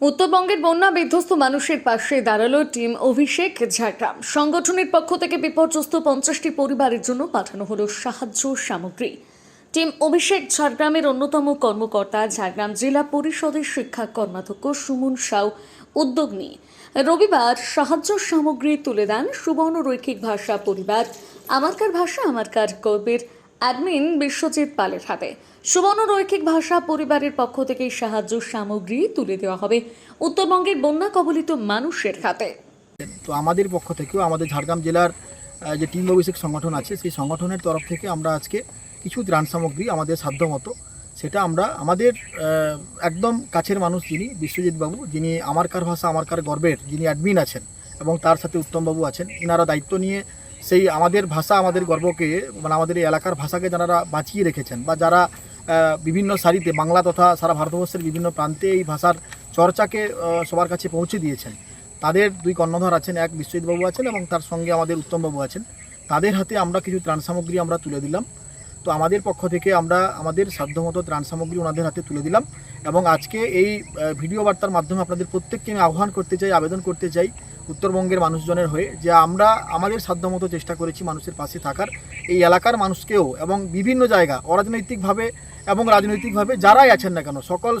উত্তরবঙ্গের বন্যা বিধ্বস্ত মানুষের পাশে দাঁড়াল টিম অভিষেক ঝাড়গ্রাম সংগঠনের পক্ষ থেকে বিপর্যস্ত পঞ্চাশটি পরিবারের জন্য পাঠানো হলো সাহায্য সামগ্রী। টিম অভিষেক ঝাড়গ্রামের অন্যতম কর্মকর্তা, ঝাড়গ্রাম জেলা পরিষদের শিক্ষা কর্মাধ্যক্ষ সুমন সাউ উদ্যোগ নিয়ে। রবিবার সাহায্য সামগ্রী তুলে দেন সুবর্ণ রৈখিক ভাষা পরিবার। আমারকার ভাষা, আমারকার গর্বের অ্যাডমিন বিশ্বজিৎ পালের হাতে। সুবর্ণ রৈখিক ভাষা পরিবারের পক্ষ থেকে সাহায্য, সামগ্রী তুলে দেওয়া হবে উত্তরবঙ্গের বন্যা কবলিত মানুষের হাতে। তো আমাদের পক্ষ থেকেও আমাদের ঝাড়গ্রাম জেলার যে টিম অভিষেক সংগঠন আছে, সেই সংগঠনের তরফ থেকে আমরা আজকে কিছু ত্রাণ সামগ্রী আমাদের সাধ্যমতো, সেটা আমরা আমাদের একদম কাছের মানুষ যিনি বিশ্বজিৎ বাবু যিনি আমার কার ভাষা, আমার কার গর্বের যিনি অ্যাডমিন আছেন এবং তার সাথে উত্তমবাবু আছেন, ইনারা দায়িত্ব নিয়ে সেই আমাদের ভাষা, আমাদের গর্বকে মানে আমাদের এই এলাকার ভাষাকে যারা বাঁচিয়ে রেখেছেন বা যারা বিভিন্ন সারিতে বাংলা তথা সারা ভারতবর্ষের বিভিন্ন প্রান্তে এই ভাষার চর্চাকে সবার কাছে পৌঁছে দিয়েছেন, তাদের দুই কর্ণধার আছেন, এক বিশ্বজিৎবাবু আছেন এবং তার সঙ্গে আমাদের উত্তমবাবু আছেন। তাদের হাতে আমরা কিছু ত্রাণ সামগ্রী আমরা তুলে দিলাম। তো আমাদের পক্ষ থেকে আমরা আমাদের সাধ্যমতো ত্রাণ সামগ্রী ওনাদের হাতে তুলে দিলাম এবং আজকে এই ভিডিও বার্তার মাধ্যমে আপনাদের প্রত্যেককে আমি আহ্বান করতে চাই, আবেদন করতে চাই উত্তরবঙ্গের মানুষজনের হয়ে যে আমরা আমাদের সাধ্যমতো চেষ্টা করেছি মানুষের পাশে থাকার। এই এলাকার মানুষকেও এবং বিভিন্ন জায়গা অরাজনৈতিকভাবে এবং রাজনৈতিকভাবে যারাই আছেন না কেন, সকল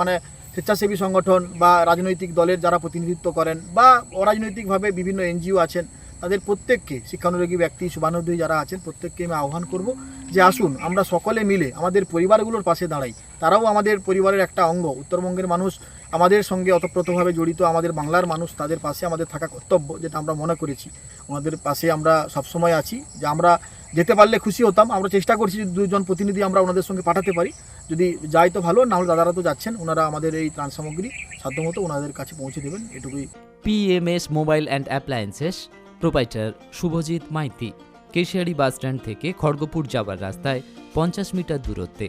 মানে স্বেচ্ছাসেবী সংগঠন বা রাজনৈতিক দলের যারা প্রতিনিধিত্ব করেন বা অরাজনৈতিকভাবে বিভিন্ন এনজিও আছেন তাদের প্রত্যেককে, শিক্ষানুরাগী ব্যক্তি শুভানুদ্রী যারা আছেন, প্রত্যেককে আমি আহ্বান করব যে আসুন, আমরা সকলে মিলে আমাদের পরিবারগুলোর পাশে দাঁড়াই। তারাও আমাদের পরিবারের একটা অঙ্গ। উত্তরবঙ্গের মানুষ আমাদের সঙ্গে অতপ্রতভাবে জড়িত, আমাদের বাংলার মানুষ তাদের পাশে আমাদের থাকা কর্তব্য, যেটা আমরা মনে করেছি। ওনাদের পাশে আমরা সবসময় আছি। যে আমরা যেতে পারলে খুশি হতাম, আমরা চেষ্টা করছি যে দুজন প্রতিনিধি আমরা ওনাদের সঙ্গে পাঠাতে পারি। যদি যাই তো ভালো না হলে দাদারা তো যাচ্ছেন, ওনারা আমাদের এই ত্রাণ সামগ্রী সাধ্যমতো ওনাদের কাছে পৌঁছে দেবেন, এটুকুই। PMS mobile and appliances proprietor Subhajit Maity Keshiary bus stand থেকে খড়গপুর যাওয়ার রাস্তায় পঞ্চাশ মিটার দূরত্বে।